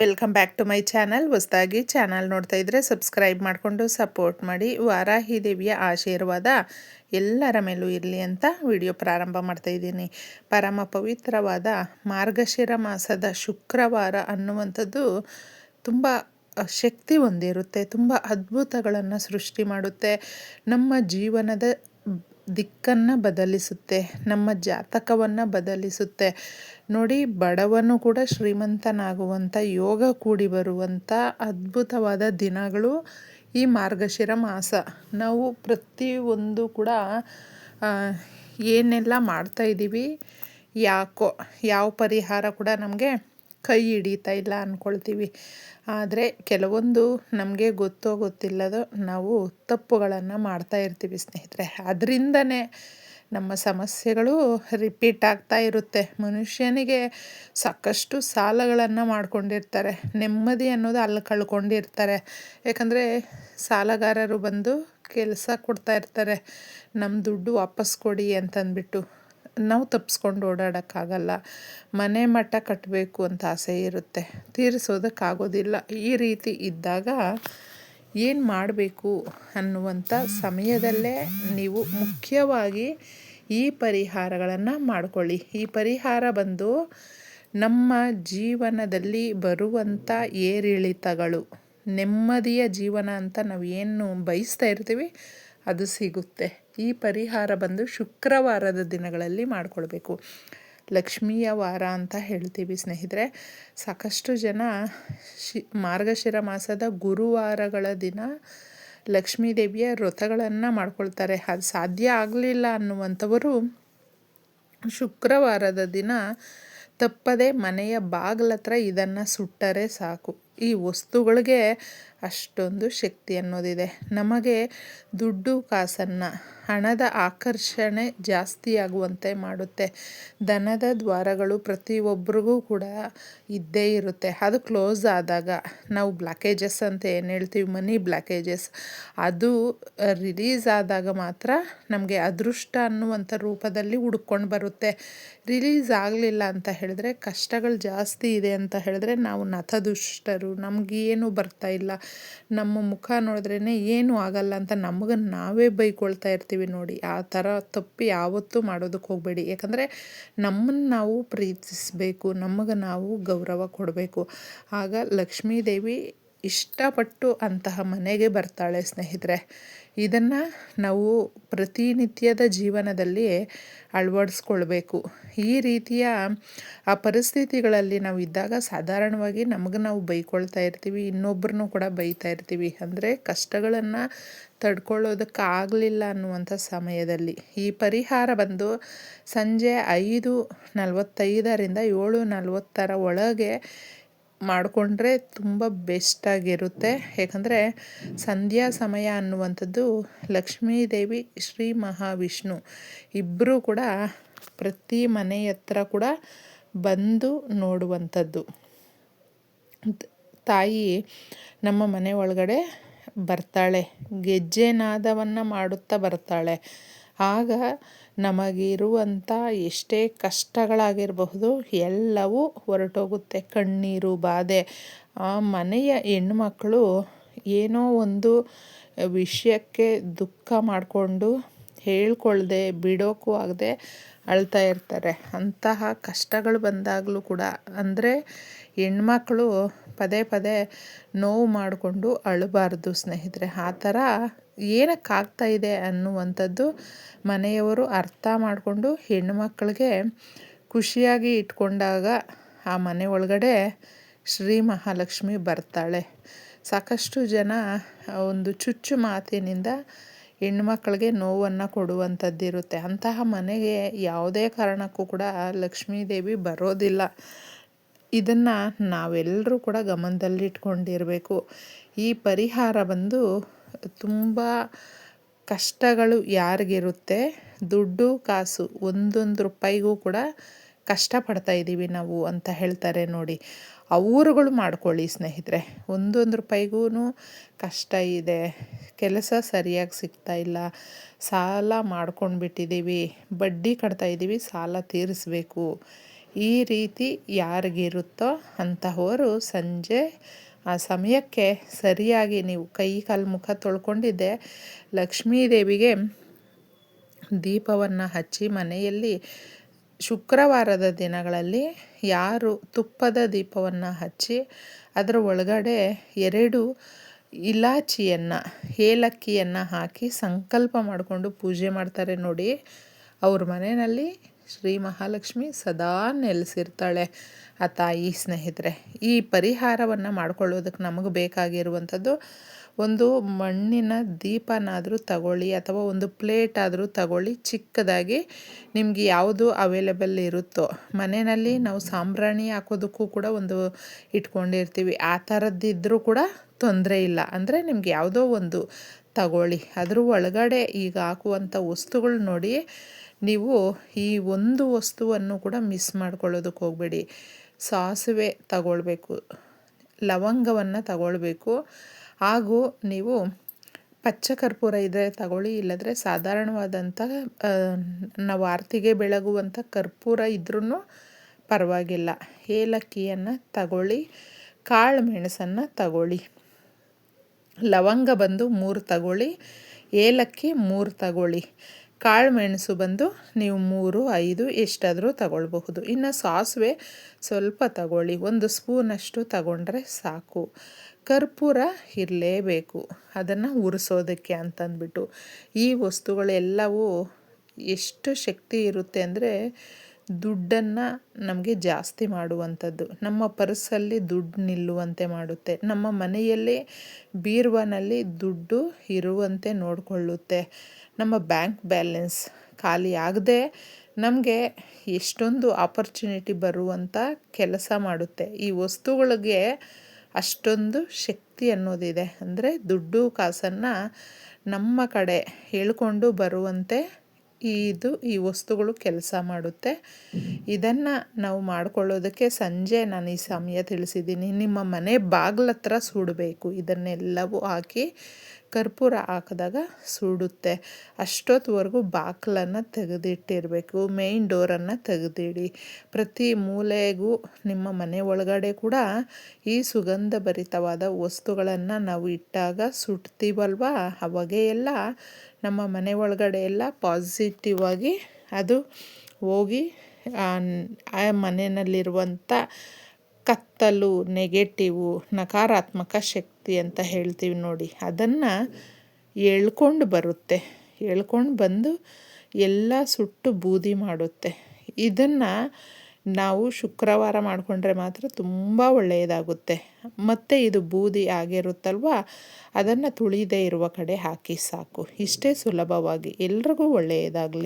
Welcome back to my channel ಹೊಸದಾಗಿ channel ನೋಡ್ತಾ ಇದ್ರೆ ಸಬ್ಸ್ಕ್ರೈಬ್ ಮಾಡಿಕೊಂಡು ಸಪೋರ್ಟ್ ಮಾಡಿ. ವಾರಾಹಿ ದೇವಿಯ ಆಶೀರ್ವಾದ ಎಲ್ಲರ ಮೇಲೂ ಇರಲಿ ಅಂತ ವಿಡಿಯೋ ಪ್ರಾರಂಭ ಮಾಡ್ತಾ ಇದ್ದೀನಿ. ಪರಮ ಪವಿತ್ರವಾದ ಮಾರ್ಗಶಿರ ಮಾಸದ ಶುಕ್ರವಾರ ಅನ್ನುವಂಥದ್ದು ತುಂಬ ಶಕ್ತಿ ಹೊಂದಿರುತ್ತೆ, ತುಂಬ ಅದ್ಭುತಗಳನ್ನು ಸೃಷ್ಟಿ ಮಾಡುತ್ತೆ. ನಮ್ಮ ಜೀವನದ ದಿಕ್ಕನ್ನು ಬದಲಿಸುತ್ತೆ, ನಮ್ಮ ಜಾತಕವನ್ನು ಬದಲಿಸುತ್ತೆ. ನೋಡಿ, ಬಡವನು ಕೂಡ ಶ್ರೀಮಂತನಾಗುವಂಥ ಯೋಗ ಕೂಡಿ ಬರುವಂಥ ಅದ್ಭುತವಾದ ದಿನಗಳು ಈ ಮಾರ್ಗಶಿರ ಮಾಸ. ನಾವು ಪ್ರತಿಯೊಂದು ಕೂಡ ಏನೆಲ್ಲ ಮಾಡ್ತಾ ಇದ್ದೀವಿ ಯಾಕೋ, ಯಾವ ಪರಿಹಾರ ಕೂಡ ನಮಗೆ ಕೈ ಹಿಡಿತಾ ಇಲ್ಲ ಅಂದ್ಕೊಳ್ತೀವಿ ಆದರೆ ಕೆಲವೊಂದು ನಮಗೆ ಗೊತ್ತೋ ಗೊತ್ತಿಲ್ಲದೋ ನಾವು ತಪ್ಪುಗಳನ್ನು ಮಾಡ್ತಾ ಇರ್ತೀವಿ ಸ್ನೇಹಿತರೆ. ಅದರಿಂದನೇ ನಮ್ಮ ಸಮಸ್ಯೆಗಳು ರಿಪೀಟ್ ಆಗ್ತಾ ಇರುತ್ತೆ. ಮನುಷ್ಯನಿಗೆ ಸಾಕಷ್ಟು ಸಾಲಗಳನ್ನು ಮಾಡ್ಕೊಂಡಿರ್ತಾರೆ. ನೆಮ್ಮದಿ ಅನ್ನೋದು ಅಲ್ಲಿ ಕಳ್ಕೊಂಡಿರ್ತಾರೆ. ಯಾಕಂದರೆ ಸಾಲಗಾರರು ಬಂದು ಕೆಲಸ ಕೊಡ್ತಾ ಇರ್ತಾರೆ. ನಮ್ಮ ದುಡ್ಡು ವಾಪಸ್ ಕೊಡಿ ಅಂತಂದ್ಬಿಟ್ಟು. ನಾವು ತಪ್ಪಿಸ್ಕೊಂಡು ಓಡಾಡೋಕ್ಕಾಗಲ್ಲ. ಮನೆ ಮಠ ಕಟ್ಟಬೇಕು ಅಂತ ಆಸೆ ಇರುತ್ತೆ. ತೀರಿಸೋದಕ್ಕಾಗೋದಿಲ್ಲ. ಈ ರೀತಿ ಇದ್ದಾಗ ಏನು ಮಾಡಬೇಕು ಅನ್ನುವಂಥ ಸಮಯದಲ್ಲೇ ನೀವು ಮುಖ್ಯವಾಗಿ ಈ ಪರಿಹಾರಗಳನ್ನು ಮಾಡಿಕೊಳ್ಳಿ. ಈ ಪರಿಹಾರ ಬಂದು ನಮ್ಮ ಜೀವನದಲ್ಲಿ ಬರುವಂಥ ಏರಿಳಿತಗಳು, ನೆಮ್ಮದಿಯ ಜೀವನ ಅಂತ ನಾವು ಏನು ಬಯಸ್ತಾ ಇರ್ತೀವಿ ಅದು ಸಿಗುತ್ತೆ. ಈ ಪರಿಹಾರ ಬಂದು ಶುಕ್ರವಾರದ ದಿನಗಳಲ್ಲಿ ಮಾಡಿಕೊಳ್ಬೇಕು. ಲಕ್ಷ್ಮಿಯ ವಾರ ಅಂತ ಹೇಳ್ತೀವಿ ಸ್ನೇಹಿತರೆ. ಸಾಕಷ್ಟು ಜನ ಶಿ, ಮಾರ್ಗಶಿರ ಮಾಸದ ಗುರುವಾರಗಳ ದಿನ ಲಕ್ಷ್ಮೀ ದೇವಿಯ ವ್ರತಗಳನ್ನು ಮಾಡ್ಕೊಳ್ತಾರೆ. ಅದು ಸಾಧ್ಯ ಆಗಲಿಲ್ಲ ಅನ್ನುವಂಥವರು ಶುಕ್ರವಾರದ ದಿನ ತಪ್ಪದೆ ಮನೆಯ ಬಾಗಿಲತ್ರ ಇದನ್ನು ಸುಟ್ಟರೆ ಸಾಕು. ಈ ವಸ್ತುಗಳಿಗೆ ಅಷ್ಟೊಂದು ಶಕ್ತಿ ಅನ್ನೋದಿದೆ. ನಮಗೆ ದುಡ್ಡು ಕಾಸನ್ನು, ಹಣದ ಆಕರ್ಷಣೆ ಜಾಸ್ತಿ ಆಗುವಂತೆ ಮಾಡುತ್ತೆ. ದನದ ದ್ವಾರಗಳು ಪ್ರತಿಯೊಬ್ಬರಿಗೂ ಕೂಡ ಇದ್ದೇ ಇರುತ್ತೆ. ಅದು ಕ್ಲೋಸ್ ಆದಾಗ ನಾವು ಬ್ಲಾಕೇಜಸ್ ಅಂತ ಏನು ಹೇಳ್ತೀವಿ? ಮನಿ ಬ್ಲಾಕೇಜಸ್. ಅದು ರಿಲೀಸ್ ಆದಾಗ ಮಾತ್ರ ನಮಗೆ ಅದೃಷ್ಟ ಅನ್ನುವಂಥ ರೂಪದಲ್ಲಿ ಹುಡ್ಕೊಂಡು ಬರುತ್ತೆ. ರಿಲೀಸ್ ಆಗಲಿಲ್ಲ ಅಂತ ಹೇಳಿದ್ರೆ ಕಷ್ಟಗಳು ಜಾಸ್ತಿ ಇದೆ ಅಂತ ಹೇಳಿದ್ರೆ ನಾವು ನಥದುಷ್ಟರು ನಮಗೇನು ಬರ್ತಾ ಇಲ್ಲ. ನಮ್ಮ ಮುಖ ನೋಡಿದ್ರೇ ಏನೂ ಆಗಲ್ಲ ಅಂತ ನಮಗೆ ನಾವೇ ಬೈಕೊಳ್ತಾ ಇರ್ತೀವಿ ನೋಡಿ. ಆ ಥರ ತಪ್ಪು ಯಾವತ್ತೂ ಮಾಡೋದಕ್ಕೆ ಹೋಗಬೇಡಿ. ಯಾಕಂದರೆ ನಮ್ಮನ್ನು ನಾವು ಪ್ರೀತಿಸಬೇಕು, ನಮಗೆ ನಾವು ಗೌರವ ಕೊಡಬೇಕು. ಆಗ ಲಕ್ಷ್ಮೀದೇವಿ ಇಷ್ಟಪಟ್ಟು ಅಂತಹ ಮನೆಗೆ ಬರ್ತಾಳೆ ಸ್ನೇಹಿತರೆ. ಇದನ್ನು ನಾವು ಪ್ರತಿನಿತ್ಯದ ಜೀವನದಲ್ಲಿ ಅಳವಡಿಸ್ಕೊಳ್ಬೇಕು. ಈ ರೀತಿಯ, ಆ ಪರಿಸ್ಥಿತಿಗಳಲ್ಲಿ ನಾವು ಇದ್ದಾಗ ಸಾಧಾರಣವಾಗಿ ನಮಗೆ ನಾವು ಬೈಕೊಳ್ತಾ ಇರ್ತೀವಿ ಇನ್ನೊಬ್ಬರನ್ನು ಕೂಡ ಬೈತಾ ಇರ್ತೀವಿ. ಅಂದರೆ ಕಷ್ಟಗಳನ್ನು ತಡ್ಕೊಳ್ಳೋದಕ್ಕಾಗಲಿಲ್ಲ ಅನ್ನುವಂಥ ಸಮಯದಲ್ಲಿ. ಈ ಪರಿಹಾರ ಬಂದು ಸಂಜೆ ಐದು ನಲವತ್ತೈದರಿಂದ ಏಳು ನಲವತ್ತರ ಒಳಗೆ ಮಾಡಿಕೊಂಡ್ರೆ ತುಂಬ ಬೆಸ್ಟಾಗಿರುತ್ತೆ ಯಾಕಂದರೆ ಸಂಧ್ಯಾ ಸಮಯ ಅನ್ನುವಂಥದ್ದು ಲಕ್ಷ್ಮೀದೇವಿ ಶ್ರೀ ಮಹಾವಿಷ್ಣು ಇಬ್ಬರೂ ಕೂಡ ಪ್ರತಿ ಮನೆ ಹತ್ರ ಕೂಡ ಬಂದು ನೋಡುವಂಥದ್ದು. ತಾಯಿ ನಮ್ಮ ಮನೆ ಒಳಗಡೆ ಬರ್ತಾಳೆ. ಗೆಜ್ಜೆನಾದವನ್ನು ಮಾಡುತ್ತಾ ಬರ್ತಾಳೆ. ಆಗ ನಮಗಿರುವಂಥ ಎಷ್ಟೇ ಕಷ್ಟಗಳಾಗಿರಬಹುದು, ಎಲ್ಲವೂ ಹೊರಟೋಗುತ್ತೆ. ಕಣ್ಣೀರು, ಬಾಧೆ. ಆ ಮನೆಯ ಹೆಣ್ಮಕ್ಳು ಏನೋ ಒಂದು ವಿಷಯಕ್ಕೆ ದುಃಖ ಮಾಡಿಕೊಂಡು ಹೇಳ್ಕೊಳ್ದೆ ಬಿಡೋಕ್ಕೂ ಆಗದೆ ಅಳ್ತಾ ಇರ್ತಾರೆ. ಅಂತಹ ಕಷ್ಟಗಳು ಬಂದಾಗಲೂ ಕೂಡ. ಅಂದರೆ ಹೆಣ್ಮಕ್ಳು ಪದೇ ಪದೇ ನೋವು ಮಾಡಿಕೊಂಡು ಅಳಬಾರ್ದು ಸ್ನೇಹಿತರೆ. ಆ ಥರ ಏನಕ್ಕಾಗ್ತಾ ಇದೆ ಅನ್ನುವಂಥದ್ದು ಮನೆಯವರು ಅರ್ಥ ಮಾಡಿಕೊಂಡು ಹೆಣ್ಣುಮಕ್ಕಳಿಗೆ ಖುಷಿಯಾಗಿ ಇಟ್ಕೊಂಡಾಗ ಆ ಮನೆ ಒಳಗಡೆ ಶ್ರೀ ಮಹಾಲಕ್ಷ್ಮಿ ಬರ್ತಾಳೆ. ಸಾಕಷ್ಟು ಜನ ಒಂದು ಚುಚ್ಚು ಮಾತಿನಿಂದ ಹೆಣ್ಮಕ್ಳಿಗೆ ನೋವನ್ನು ಕೊಡುವಂಥದ್ದಿರುತ್ತೆ. ಅಂತಹ ಮನೆಗೆ ಯಾವುದೇ ಕಾರಣಕ್ಕೂ ಕೂಡ ಲಕ್ಷ್ಮೀದೇವಿ ಬರೋದಿಲ್ಲ. ಇದನ್ನು ನಾವೆಲ್ಲರೂ ಕೂಡ ಗಮನದಲ್ಲಿಟ್ಕೊಂಡಿರಬೇಕು. ಈ ಪರಿಹಾರ ಬಂದು ತುಂಬ ಕಷ್ಟಗಳು ಯಾರಿಗಿರುತ್ತೆ? ದುಡ್ಡು, ಕಾಸು, ಒಂದೊಂದು ರೂಪಾಯಿಗೂ ಕೂಡ ಕಷ್ಟಪಡ್ತಾ ಇದ್ದೀವಿ ನಾವು ಅಂತ ಹೇಳ್ತಾರೆ ನೋಡಿ. ಅವರುಗಳು ಮಾಡ್ಕೊಳ್ಳಿ ಸ್ನೇಹಿತರೆ. ಒಂದೊಂದು ರೂಪಾಯಿಗೂ ಕಷ್ಟ ಇದೆ. ಕೆಲಸ ಸರಿಯಾಗಿ ಸಿಗ್ತಾ ಇಲ್ಲ. ಸಾಲ ಮಾಡ್ಕೊಂಡು ಬಿಟ್ಟಿದ್ದೀವಿ ಬಡ್ಡಿ ಕಟ್ತಾ ಇದ್ದೀವಿ ಸಾಲ ತೀರಿಸ್ಬೇಕು. ಈ ರೀತಿ ಯಾರಿಗಿರುತ್ತೋ ಅಂತಹವರು ಸಂಜೆ, ಆ ಸಮಯಕ್ಕೆ ಸರಿಯಾಗಿ ನೀವು ಕೈ ಕಾಲು ಮುಖ ತೊಳ್ಕೊಂಡಿದ್ದೆ. ಲಕ್ಷ್ಮೀದೇವಿಗೆ ದೀಪವನ್ನು ಹಚ್ಚಿ ಮನೆಯಲ್ಲಿ ಶುಕ್ರವಾರದ ದಿನಗಳಲ್ಲಿ ಯಾರು ತುಪ್ಪದ ದೀಪವನ್ನು ಹಚ್ಚಿ ಅದರ ಒಳಗಡೆ ಎರಡು ಇಲಾಚಿಯನ್ನು, ಏಲಕ್ಕಿಯನ್ನು ಹಾಕಿ ಸಂಕಲ್ಪ ಮಾಡಿಕೊಂಡು ಪೂಜೆ ಮಾಡ್ತಾರೆ ನೋಡಿ. ಅವ್ರ ಮನೆಯಲ್ಲಿ ಶ್ರೀ ಮಹಾಲಕ್ಷ್ಮಿ ಸದಾ ನೆಲೆಸಿರ್ತಾಳೆ. ಆ ತಾಯಿ ಸ್ನೇಹಿತರೆ, ಈ ಪರಿಹಾರವನ್ನು ಮಾಡ್ಕೊಳ್ಳೋದಕ್ಕೆ ನಮಗೆ ಬೇಕಾಗಿರುವಂಥದ್ದು ಒಂದು ಮಣ್ಣಿನ ದೀಪನಾದರೂ ತಗೊಳ್ಳಿ ಅಥವಾ ಒಂದು ಪ್ಲೇಟ್ ಆದರೂ ತಗೊಳ್ಳಿ ಚಿಕ್ಕದಾಗಿ ನಿಮಗೆ ಯಾವುದು ಅವೈಲೇಬಲ್ ಇರುತ್ತೋ. ಮನೆಯಲ್ಲಿ ನಾವು ಸಾಂಬ್ರಾಣಿ ಹಾಕೋದಕ್ಕೂ ಕೂಡ ಒಂದು ಇಟ್ಕೊಂಡಿರ್ತೀವಿ. ಆ ಥರದ್ದಿದ್ದರೂ ಕೂಡ ತೊಂದರೆ ಇಲ್ಲ. ಅಂದರೆ ನಿಮ್ಗೆ ಯಾವುದೋ ಒಂದು ತಗೊಳ್ಳಿ. ಅದ್ರ ಒಳಗಡೆ ಈಗ ಹಾಕುವಂಥ ವಸ್ತುಗಳು ನೋಡಿ ನೀವು ಈ ಒಂದು ವಸ್ತುವನ್ನು ಕೂಡ ಮಿಸ್ ಮಾಡ್ಕೊಳ್ಳೋದಕ್ಕೆ ಹೋಗಬೇಡಿ. ಸಾಸಿವೆ ತಗೊಳ್ಬೇಕು, ಲವಂಗವನ್ನು ತಗೊಳ್ಬೇಕು. ಹಾಗೂ ನೀವು ಪಚ್ಚ ಕರ್ಪೂರ ಇದ್ದರೆ ತಗೊಳ್ಳಿ, ಇಲ್ಲದ್ರೆ ಸಾಧಾರಣವಾದಂಥ ನಾವು ಆರತಿಗೆ ಬೆಳಗುವಂಥ ಕರ್ಪೂರ ಇದ್ರೂ ಪರವಾಗಿಲ್ಲ. ಏಲಕ್ಕಿಯನ್ನು ತಗೊಳ್ಳಿ, ಕಾಳು ಮೆಣಸನ್ನು ತಗೊಳ್ಳಿ. ಲವಂಗ ಬಂದು ಮೂರು ತಗೊಳ್ಳಿ, ಏಲಕ್ಕಿ ಮೂರು ತಗೊಳ್ಳಿ ಕಾಳು ಮೆಣಸು ಬಂದು ನೀವು ಮೂರು, ಐದು ಎಷ್ಟಾದರೂ ತಗೊಳ್ಬಹುದು. ಇನ್ನು ಸಾಸಿವೆ ಸ್ವಲ್ಪ ತಗೊಳ್ಳಿ, ಒಂದು ಸ್ಪೂನಷ್ಟು ತಗೊಂಡ್ರೆ ಸಾಕು. ಕರ್ಪೂರ ಇರಲೇಬೇಕು, ಅದನ್ನು ಉರಿಸೋದಕ್ಕೆ ಅಂತಂದ್ಬಿಟ್ಟು. ಈ ವಸ್ತುಗಳೆಲ್ಲವೂ ಎಷ್ಟು ಶಕ್ತಿ ಇರುತ್ತೆ ಅಂದರೆ ದುಡ್ಡನ್ನು ನಮಗೆ ಜಾಸ್ತಿ ಮಾಡುವಂಥದ್ದು. ನಮ್ಮ ಪರ್ಸಲ್ಲಿ ದುಡ್ಡು ನಿಲ್ಲುವಂತೆ ಮಾಡುತ್ತೆ. ನಮ್ಮ ಮನೆಯಲ್ಲಿ ಬೀರ್ವನಲ್ಲಿ ದುಡ್ಡು ಇರುವಂತೆ ನೋಡಿಕೊಳ್ಳುತ್ತೆ. ನಮ್ಮ ಬ್ಯಾಂಕ್ ಬ್ಯಾಲೆನ್ಸ್ ಖಾಲಿ ಆಗದೆ ನಮಗೆ ಎಷ್ಟೊಂದು ಆಪರ್ಚುನಿಟಿ ಬರುವಂಥ ಕೆಲಸ ಮಾಡುತ್ತೆ. ಈ ವಸ್ತುಗಳಿಗೆ ಅಷ್ಟೊಂದು ಶಕ್ತಿ ಅನ್ನೋದಿದೆ. ಅಂದರೆ ದುಡ್ಡು ಕಾಸನ್ನು ನಮ್ಮ ಕಡೆ ಹೇಳ್ಕೊಂಡು ಬರುವಂತೆ ಇದು ಈ ವಸ್ತುಗಳು ಕೆಲಸ ಮಾಡುತ್ತೆ. ಇದನ್ನು ನಾವು ಮಾಡ್ಕೊಳ್ಳೋದಕ್ಕೆ ಸಂಜೆ ನಾನು ಈ ಸಮಯ ತಿಳಿಸಿದ್ದೀನಿ. ನಿಮ್ಮ ಮನೆ ಬಾಗಿಲತ್ರ ಸುಡಬೇಕು. ಇದನ್ನೆಲ್ಲವೂ ಹಾಕಿ ಕರ್ಪೂರ ಹಾಕಿದಾಗ ಸುಡುತ್ತೆ. ಅಷ್ಟೊತ್ತುವರೆಗೂ ಬಾಗಿಲನ್ನು ತೆಗೆದಿಟ್ಟಿರಬೇಕು. ಮೇಯ್ನ್ ಡೋರನ್ನು ತೆಗೆದಿಡಿ. ಪ್ರತಿ ಮೂಲೆಗೂ ನಿಮ್ಮ ಮನೆ ಒಳಗಡೆ ಕೂಡ ಈ ಸುಗಂಧ ಭರಿತವಾದ ವಸ್ತುಗಳನ್ನು ನಾವು ಇಟ್ಟಾಗ ಸುಡ್ತೀವಲ್ವಾ ಅವಾಗೆ ಎಲ್ಲ ನಮ್ಮ ಮನೆ ಒಳಗಡೆ ಎಲ್ಲ ಪಾಸಿಟಿವ್ ಆಗಿ ಅದು ಹೋಗಿ, ಆ ಮನೆಯಲ್ಲಿರುವಂಥ ಕತ್ತಲು ನೆಗೆಟಿವು ನಕಾರಾತ್ಮಕ ಶಕ್ತಿ ಅಂತ ಹೇಳ್ತೀವಿ ನೋಡಿ. ಅದನ್ನು ಎಳ್ಕೊಂಡು ಬರುತ್ತೆ. ಎಳ್ಕೊಂಡು ಬಂದು ಎಲ್ಲ ಸುಟ್ಟು ಬೂದಿ ಮಾಡುತ್ತೆ. ಇದನ್ನು ನಾವು ಶುಕ್ರವಾರ ಮಾಡಿಕೊಂಡ್ರೆ ಮಾತ್ರ ತುಂಬ ಒಳ್ಳೆಯದಾಗುತ್ತೆ. ಮತ್ತು ಇದು ಬೂದಿ ಆಗಿರುತ್ತಲ್ವ? ಅದನ್ನು ತುಳಿದೇ ಇರುವ ಕಡೆ ಹಾಕಿ ಸಾಕು. ಇಷ್ಟೇ ಸುಲಭವಾಗಿ ಎಲ್ರಿಗೂ ಒಳ್ಳೆಯದಾಗಲಿ.